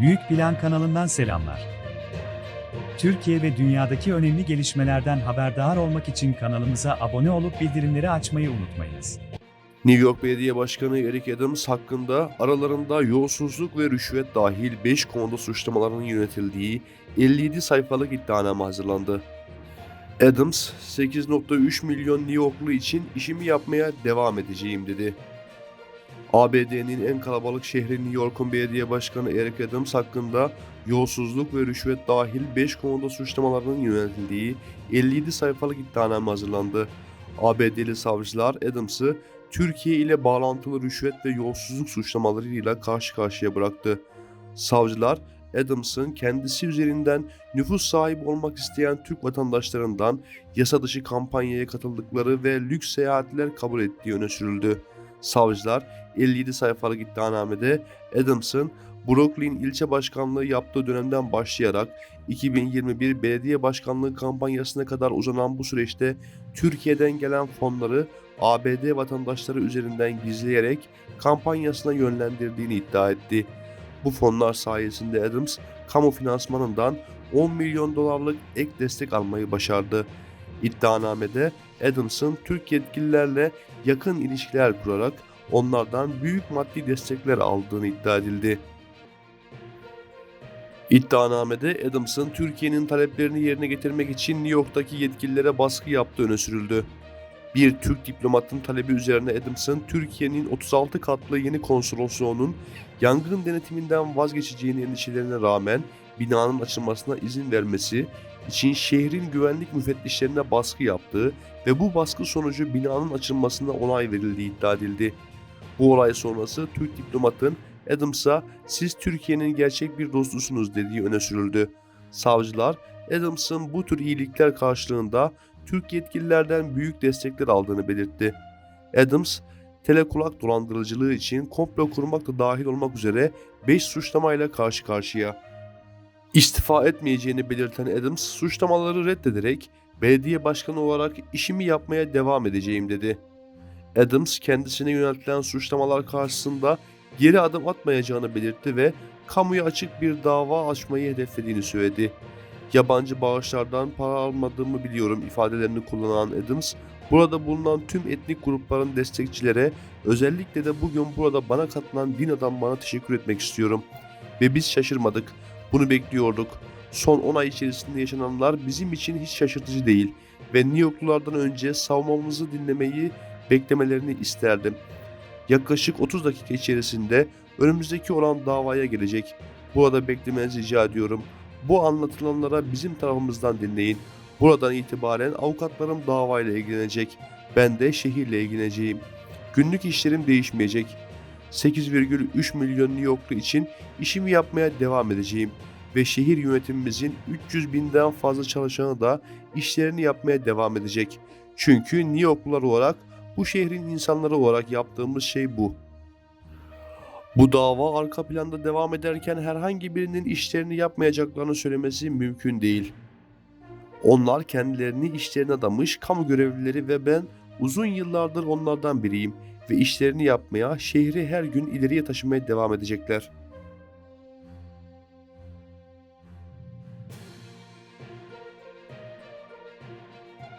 Büyük Plan kanalından selamlar. Türkiye ve dünyadaki önemli gelişmelerden haberdar olmak için kanalımıza abone olup bildirimleri açmayı unutmayınız. New York Belediye Başkanı Eric Adams hakkında aralarında yolsuzluk ve rüşvet dahil 5 konuda suçlamaların yönetildiği 57 sayfalık iddianame hazırlandı. Adams, 8.3 milyon New Yorklu için işimi yapmaya devam edeceğim dedi. ABD'nin en kalabalık şehri New York'un belediye başkanı Eric Adams hakkında yolsuzluk ve rüşvet dahil 5 konuda suçlamaların yöneltildiği 57 sayfalık iddianame hazırlandı. ABD'li savcılar Adams'ı Türkiye ile bağlantılı rüşvet ve yolsuzluk suçlamalarıyla karşı karşıya bıraktı. Savcılar Adams'ın kendisi üzerinden nüfus sahibi olmak isteyen Türk vatandaşlarından yasa dışı kampanyaya katıldıkları ve lüks seyahatler kabul ettiği öne sürüldü. Savcılar 57 sayfalık iddianamede Adams'ın Brooklyn ilçe başkanlığı yaptığı dönemden başlayarak 2021 belediye başkanlığı kampanyasına kadar uzanan bu süreçte Türkiye'den gelen fonları ABD vatandaşları üzerinden gizleyerek kampanyasına yönlendirdiğini iddia etti. Bu fonlar sayesinde Adams kamu finansmanından 10 milyon dolarlık ek destek almayı başardı. İddianamede Adams'ın Türk yetkililerle yakın ilişkiler kurarak onlardan büyük maddi destekler aldığını iddia edildi. İddianamede Adams'ın Türkiye'nin taleplerini yerine getirmek için New York'taki yetkililere baskı yaptığı öne sürüldü. Bir Türk diplomatın talebi üzerine Adams'ın Türkiye'nin 36 katlı yeni konsolosluğunun yangın denetiminden vazgeçeceğini endişelerine rağmen binanın açılmasına izin vermesi için şehrin güvenlik müfettişlerine baskı yaptığı ve bu baskı sonucu binanın açılmasına onay verildiği iddia edildi. Bu olay sonrası Türk diplomatın Adams'a siz Türkiye'nin gerçek bir dostusunuz dediği öne sürüldü. Savcılar Adams'ın bu tür iyilikler karşılığında Türk yetkililerden büyük destekler aldığını belirtti. Adams, telekulak dolandırıcılığı için komplo kurmak da dahil olmak üzere 5 suçlamayla karşı karşıya. İstifa etmeyeceğini belirten Adams, suçlamaları reddederek belediye başkanı olarak işimi yapmaya devam edeceğim dedi. Adams kendisine yöneltilen suçlamalar karşısında geri adım atmayacağını belirtti ve kamuya açık bir dava açmayı hedeflediğini söyledi. Yabancı bağışlardan para almadığımı biliyorum ifadelerini kullanan Adams, burada bulunan tüm etnik grupların destekçilere, özellikle de bugün burada bana katılan din adamlarına teşekkür etmek istiyorum. Ve biz şaşırmadık, bunu bekliyorduk. Son 10 ay içerisinde yaşananlar bizim için hiç şaşırtıcı değil ve New Yorklulardan önce savunmamızı dinlemeyi beklemelerini isterdim. Yaklaşık 30 dakika içerisinde önümüzdeki olan davaya gelecek. Burada beklemenizi rica ediyorum. Bu anlatılanlara bizim tarafımızdan dinleyin. Buradan itibaren avukatlarım davayla ilgilenecek. Ben de şehirle ilgileneceğim. Günlük işlerim değişmeyecek. 8,3 milyon New Yorklu için işimi yapmaya devam edeceğim. Ve şehir yönetimimizin 300 binden fazla çalışanı da işlerini yapmaya devam edecek. Çünkü New Yorklular olarak bu şehrin insanları olarak yaptığımız şey bu. Bu dava arka planda devam ederken herhangi birinin işlerini yapmayacaklarını söylemesi mümkün değil. Onlar kendilerini işlerine adamış kamu görevlileri ve ben uzun yıllardır onlardan biriyim ve işlerini yapmaya, şehri her gün ileriye taşımaya devam edecekler.